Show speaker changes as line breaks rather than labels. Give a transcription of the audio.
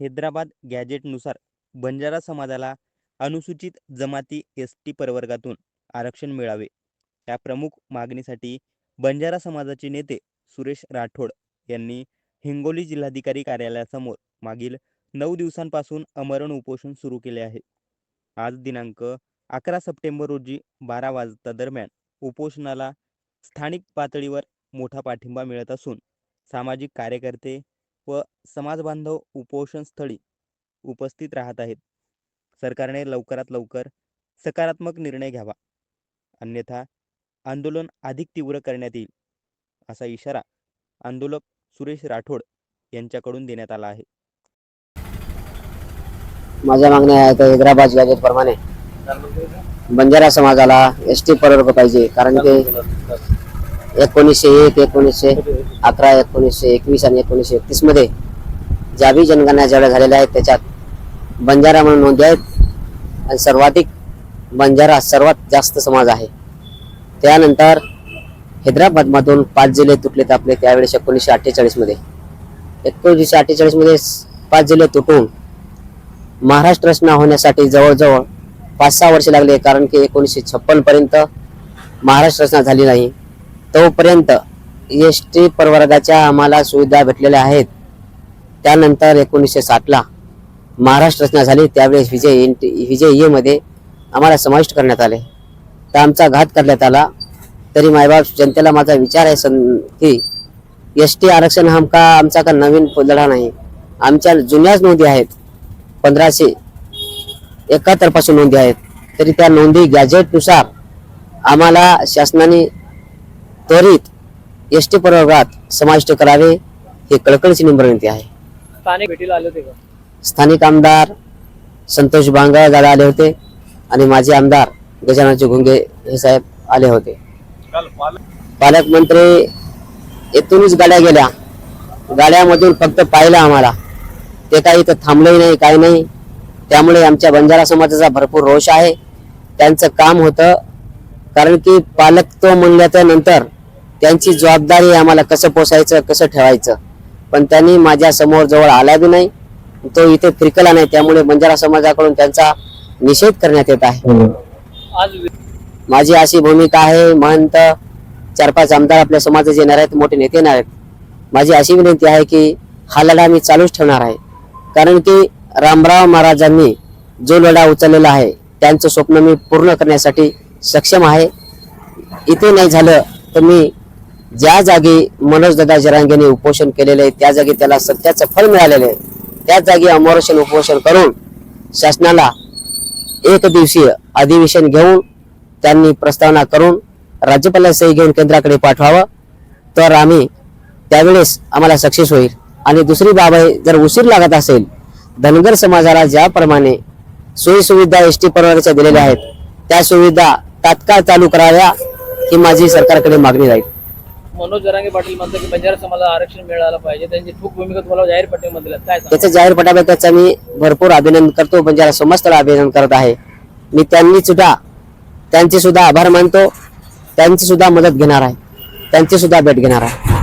हैदराबाद गॅजेटनुसार बंजारा समाजाला अनुसूचित जमाती एस टी प्रवर्गातून आरक्षण मिळावे. या प्रमुख मागणीसाठी बंजारा समाजाचे नेते सुरेश राठोड यांनी हिंगोली जिल्हाधिकारी कार्यालयासमोर मागील नऊ दिवसांपासून अमरण उपोषण सुरू केले आहे. आज दिनांक अकरा सप्टेंबर रोजी बारा वाजता दरम्यान उपोषणाला स्थानिक पातळीवर मोठा पाठिंबा मिळत असून सामाजिक कार्यकर्ते व समाजबांधव उपोषणस्थळी उपस्थित राहत आहेत. सरकारने लवकरात लवकर सकारात्मक निर्णय घ्यावा. अन्यथा आंदोलन अधिक तीव्र करण्यात येईल असा इशारा आंदोलक सुरेश राठोड यांच्याकडून देण्यात आला आहे.
माझ्या मागण्या आहेत हैदराबाद गॅजेट प्रमाणे बंजारा समाजाला एस टी प्रवर्ग पाहिजे कारण की एकोणीसशे एक एकोणीसशे अकरा एकोणीसशे एकवीस आणि एकोणीसशे एकतीसमध्ये जावी जनगणना जेवढ्या झालेल्या आहेत त्याच्यात बंजारा म्हणून नोंदी आहेत. आणि सर्वाधिक बंजारा सर्वात जास्त समाज आहे. त्यानंतर हैदराबादमधून पाच जिल्हे तुटलेत आपले त्यावेळेस एकोणीसशे अठ्ठेचाळीसमध्ये एकोणीसशे अठ्ठेचाळीसमध्ये पाच जिल्हे तुटून महाराष्ट्र रचना होण्यासाठी जवळजवळ पाच सहा वर्षे लागले कारण की एकोणीसशे छप्पनपर्यंत महाराष्ट्र रचना झाली नाही. तोपर्यंत एस टी प्रवर्गाच्या आम्हाला सुविधा भेटलेल्या आहेत. त्यानंतर एकोणीसशे साठला महाराष्ट्र रचना झाली. त्यावेळेस विजय एन टी विजयमध्ये आम्हाला समाविष्ट करण्यात आले. तर आमचा घात करण्यात आला. तरी मायबाप जनतेला माझा विचार आहे सं की एस टी आरक्षण हमका का आमचा का नवीन लढा नाही? आमच्या जुन्याच नोंदी आहेत. पंधराशे एकाहत्तरपासून नोंदी आहेत. तरी त्या नोंदी गॅजेटनुसार आम्हाला शासनाने त्वरित एस टी प्रवर्गात समाविष्ट करावे ही कळकळीची विनंती आहे.
स्थानिक भेटीला आले होते का?
स्थानिक आमदार संतोष बांगळ दादा आले होते आणि माजी आमदार गजाननजी घुंगे हे साहेब आले होते. पालकमंत्री येथूनच गाड्या गेल्या. गाड्यामधून फक्त पाहिलं आम्हाला. ते काही इथं थांबलंही नाही काही नाही. त्यामुळे आमच्या बंजारा समाजाचा भरपूर रोष आहे. त्यांचं काम होतं कारण की पालकत्व म्हणल्याच्या नंतर त्यांची जबाबदारी आम्हाला कसं पोसायचं कसं ठेवायचं? पण त्यांनी माझ्यासमोर जवळ आला बी नाही. तो इथे फिरकला नाही त्यामुळे बंजारा समाजाकडून त्यांचा निषेध करण्यात येत आहे.
आज वि-
माझी अशी भूमिका आहे महंत चार पाच आमदार आपल्या समाजाचे येणार आहेत मोठे नेते येणार आहेत. माझी अशी विनंती आहे की हा लढा मी चालूच ठेवणार आहे. कारण की रामराव महाराजांनी जो लढा उचललेला आहे त्यांचं स्वप्न मी पूर्ण करण्यासाठी सक्षम आहे. इथे नाही झालं तर मी ज्या जागी मनोज दादा जरांगेने उपोषण केलेले आहे त्या जागी त्याला सत्याचं फळ मिळालेलं आहे. त्याच जागी अमोरशन उपोषण करून शासनाला एक दिवसीय अधिवेशन घेऊन त्यांनी प्रस्तावना करून राज्यपाला सही घेऊन केंद्राकडे पाठवावं. तर आम्ही त्यावेळेस आम्हाला सक्सेस होईल. आणि दुसरी बाब आहे जर उशीर लागत असेल धनगर समाजाला ज्याप्रमाणे सोयीसुविधा एस टी परवान्याच्या दिलेल्या आहेत त्या सुविधा तात्काळ चालू कराव्या ही माझी सरकारकडे मागणी राहील.
मनोज जरांगे पाटील म्हणतात की बंजारा समाजाला आरक्षण मिळालं पाहिजे. त्यांची ठोक भूमिका तुम्हाला जाहीर पट्टीमध्ये काय
त्याचं जाहीर पटाबद्दल त्याचा मी भरपूर अभिनंदन करतो. बंजारा समाज त्याला अभिनंदन करत आहे. मी त्यांनी सुद्धा त्यांचे सुद्धा आभार मानतो. त्यांची सुद्धा मदत घेणार आहे. त्यांची सुद्धा भेट घेणार आहे.